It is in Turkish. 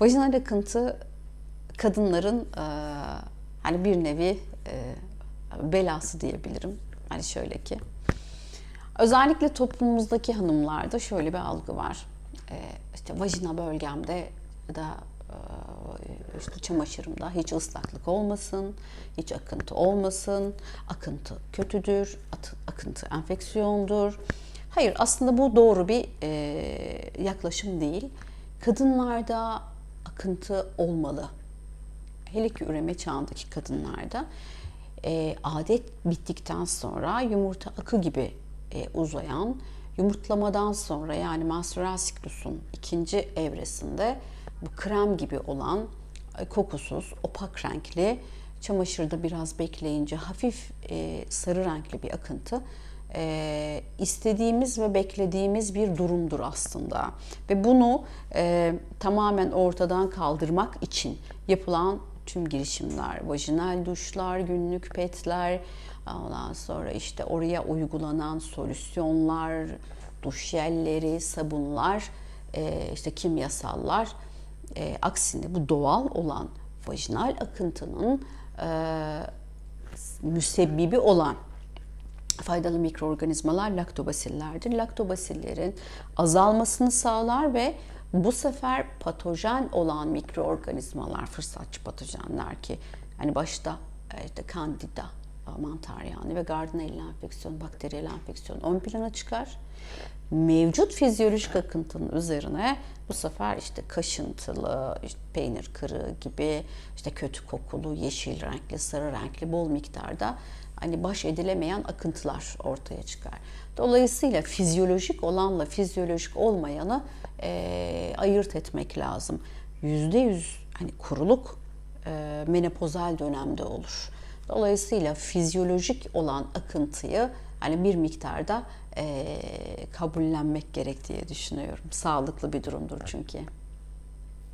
Vajinal akıntı kadınların e, hani bir nevi e, belası diyebilirim. Hani şöyle ki özellikle toplumumuzdaki hanımlarda şöyle bir algı var. E, işte vajina bölgemde da e, işte çamaşırımda hiç ıslaklık olmasın, hiç akıntı olmasın, akıntı kötüdür, akıntı enfeksiyondur. Hayır aslında bu doğru bir e, yaklaşım değil. Kadınlarda akıntı olmalı. Hele ki üreme çağındaki kadınlarda e, adet bittikten sonra yumurta akı gibi e, uzayan, yumurtlamadan sonra yani menstrual siklusun ikinci evresinde bu krem gibi olan e, kokusuz, opak renkli, çamaşırda biraz bekleyince hafif e, sarı renkli bir akıntı e, istediğimiz ve beklediğimiz bir durumdur aslında. Ve bunu e, tamamen ortadan kaldırmak için yapılan tüm girişimler, vajinal duşlar, günlük petler, ondan sonra işte oraya uygulanan solüsyonlar, duş jelleri, sabunlar, e, işte kimyasallar, e, aksine bu doğal olan vajinal akıntının e, müsebbibi olan faydalı mikroorganizmalar laktobasillerdir. Laktobasillerin azalmasını sağlar ve bu sefer patojen olan mikroorganizmalar, fırsatçı patojenler ki hani başta e, işte kandida, mantar yani ve Gardnerella enfeksiyon, bakteriyel enfeksiyon ön plana çıkar. Mevcut fizyolojik akıntının üzerine bu sefer işte kaşıntılı, işte peynir kırığı gibi işte kötü kokulu, yeşil renkli, sarı renkli bol miktarda hani baş edilemeyen akıntılar ortaya çıkar. Dolayısıyla fizyolojik olanla fizyolojik olmayanı e, ayırt etmek lazım. Yüzde yüz hani kuruluk e, menopozal dönemde olur. Dolayısıyla fizyolojik olan akıntıyı hani bir miktarda e, kabullenmek gerek diye düşünüyorum. Sağlıklı bir durumdur çünkü.